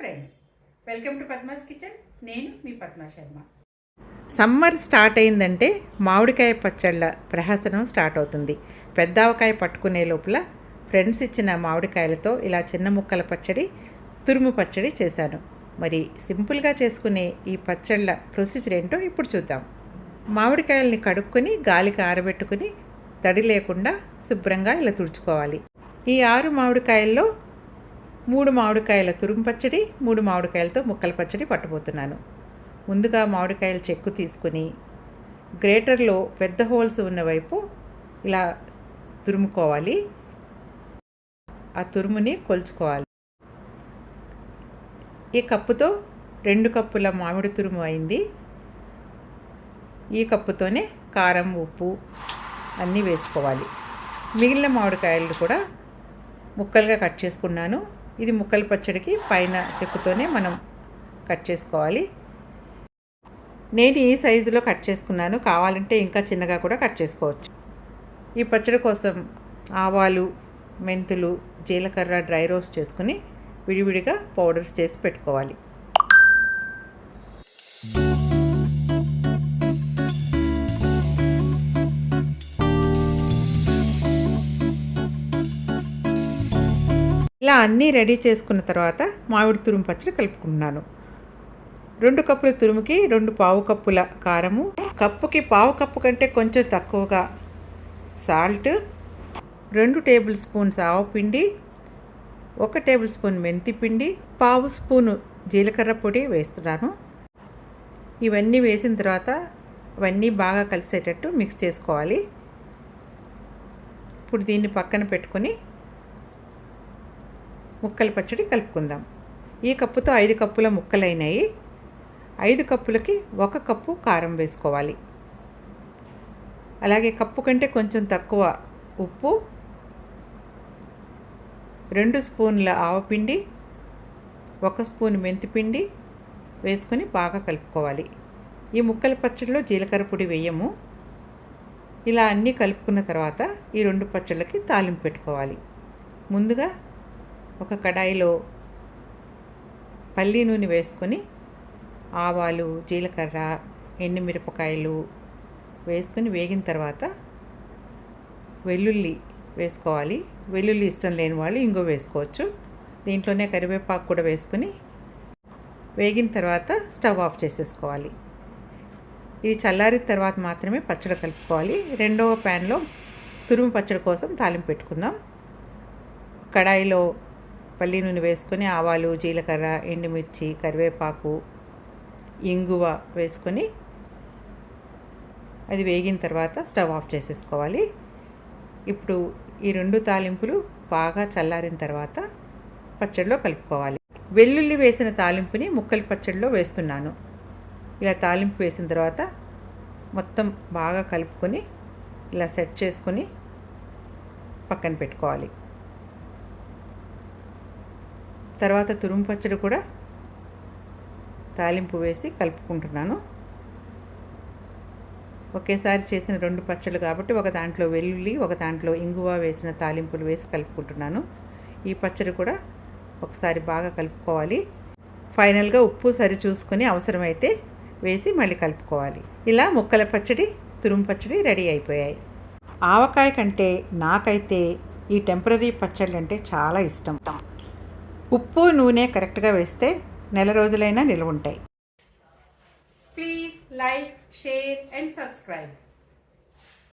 Friends welcome to Padma's kitchen నేను మీ Padma Sharma. Summer start అయిందంటే మామిడికాయ పచ్చళ్ళ ప్రహసనం స్టార్ట్ అవుతుంది. పెద్ద ఆవకాయ పట్టుకునే లోపల ఫ్రెండ్స్ ఇచ్చిన మామిడికాయలతో ఇలా చిన్న ముక్కల పచ్చడి తురుము పచ్చడి చేశాను. మరి సింపుల్గా చేసుకునే ఈ పచ్చళ్ళ ప్రొసీజర్ ఏంటో ఇప్పుడు చూద్దాం. మామిడికాయల్ని కడుక్కొని గాలికి ఆరబెట్టుకుని తడి లేకుండా శుభ్రంగా ఇలా తుడుచుకోవాలి. ఈ ఆరు మామిడికాయల్లో మూడు మామిడికాయల తురుము పచ్చడి మూడు మామిడికాయలతో ముక్కల పచ్చడి పట్టబోతున్నాను. ముందుగా మామిడికాయల చెక్కు తీసుకుని గ్రేటర్లో పెద్ద హోల్స్ ఉన్న వైపు ఇలా తురుముకోవాలి. ఆ తురుముని కొలుచుకోవాలి. ఈ కప్పుతో రెండు కప్పుల మామిడి తురుము అయింది. ఈ కప్పుతోనే కారం ఉప్పు అన్నీ వేసుకోవాలి. మిగిలిన మామిడికాయలు కూడా ముక్కలుగా కట్ చేసుకున్నాను. ఇది ముక్కల పచ్చడికి పైన చెక్కుతోనే మనం కట్ చేసుకోవాలి. నేను ఈ సైజులో కట్ చేసుకున్నాను. కావాలంటే ఇంకా చిన్నగా కూడా కట్ చేసుకోవచ్చు. ఈ పచ్చడి కోసం ఆవాలు మెంతులు జీలకర్ర డ్రై రోస్ట్ చేసుకుని విడివిడిగా పౌడర్స్ చేసి పెట్టుకోవాలి. ఇలా అన్నీ రెడీ చేసుకున్న తర్వాత మామిడి తురుము పచ్చడి కలుపుకుంటున్నాను. రెండు కప్పుల తురుముకి రెండు పావు కప్పుల కారము కప్పుకి పావు కప్పు కంటే కొంచెం తక్కువగా సాల్ట్ రెండు టేబుల్ స్పూన్స్ ఆవపిండి ఒక టేబుల్ స్పూన్ మెంతి పిండి పావు స్పూను జీలకర్ర పొడి వేస్తున్నాను. ఇవన్నీ వేసిన తర్వాత అవన్నీ బాగా కలిసేటట్టు మిక్స్ చేసుకోవాలి. ఇప్పుడు దీన్ని పక్కన పెట్టుకొని ముక్కల పచ్చడి కలుపుకుందాం. ఈ కప్పుతో ఐదు కప్పుల ముక్కలైనాయి. ఐదు కప్పులకి ఒక కప్పు కారం వేసుకోవాలి. అలాగే కప్పు కంటే కొంచెం తక్కువ ఉప్పు రెండు స్పూన్ల ఆవపిండి ఒక స్పూన్ మెంతిపిండి వేసుకొని బాగా కలుపుకోవాలి. ఈ ముక్కల పచ్చడిలో జీలకర్ర పొడి వేయము. ఇలా అన్నీ కలుపుకున్న తర్వాత ఈ రెండు పచ్చళ్ళకి తాలింపు పెట్టుకోవాలి. ముందుగా ఒక కడాయిలో పల్లి నూనె వేసుకొని ఆవాలు జీలకర్ర ఎండుమిరపకాయలు వేసుకొని వేగిన తర్వాత వెల్లుల్లి వేసుకోవాలి. వెల్లుల్లి ఇష్టం లేని వాళ్ళు ఇంగో వేసుకోవచ్చు. దీంట్లోనే కరివేపాకు కూడా వేసుకొని వేగిన తర్వాత స్టవ్ ఆఫ్ చేసేసుకోవాలి. ఇది చల్లారిన తర్వాత మాత్రమే పచ్చడి కలుపుకోవాలి. రెండవ ప్యాన్లో తురుము పచ్చడి కోసం తాలింపు పెట్టుకుందాం. కడాయిలో పల్లి నూనె వేసుకొని ఆవాలు జీలకర్ర ఎండుమిర్చి కరివేపాకు ఇంగువ వేసుకొని అది వేగిన తర్వాత స్టవ్ ఆఫ్ చేసేసుకోవాలి. ఇప్పుడు ఈ రెండు తాలింపులు బాగా చల్లారిన తర్వాత పచ్చడిలో కలుపుకోవాలి. వెల్లుల్లి వేసిన తాలింపుని ముక్కలు పచ్చడిలో వేస్తున్నాను. ఇలా తాలింపు వేసిన తర్వాత మొత్తం బాగా కలుపుకొని ఇలా సెట్ చేసుకొని పక్కన పెట్టుకోవాలి. తర్వాత తురుము పచ్చడి కూడా తాలింపు వేసి కలుపుకుంటున్నాను. ఒకేసారి చేసిన రెండు పచ్చళ్ళు కాబట్టి ఒక దాంట్లో వెల్లుల్లి ఒక దాంట్లో ఇంగువ వేసిన తాలింపులు వేసి కలుపుకుంటున్నాను. ఈ పచ్చడి కూడా ఒకసారి బాగా కలుపుకోవాలి. ఫైనల్గా ఉప్పు సరి చూసుకొని అవసరమైతే వేసి మళ్ళీ కలుపుకోవాలి. ఇలా ముక్కల పచ్చడి తురుము పచ్చడి రెడీ అయిపోయాయి. ఆవకాయ కంటే నాకైతే ఈ టెంపరీ పచ్చళ్ళు అంటే చాలా ఇష్టం. ఉప్పు నూనె కరెక్ట్గా వేస్తే నెల రోజులైనా నిల్వ ఉంటాయి please like share and subscribe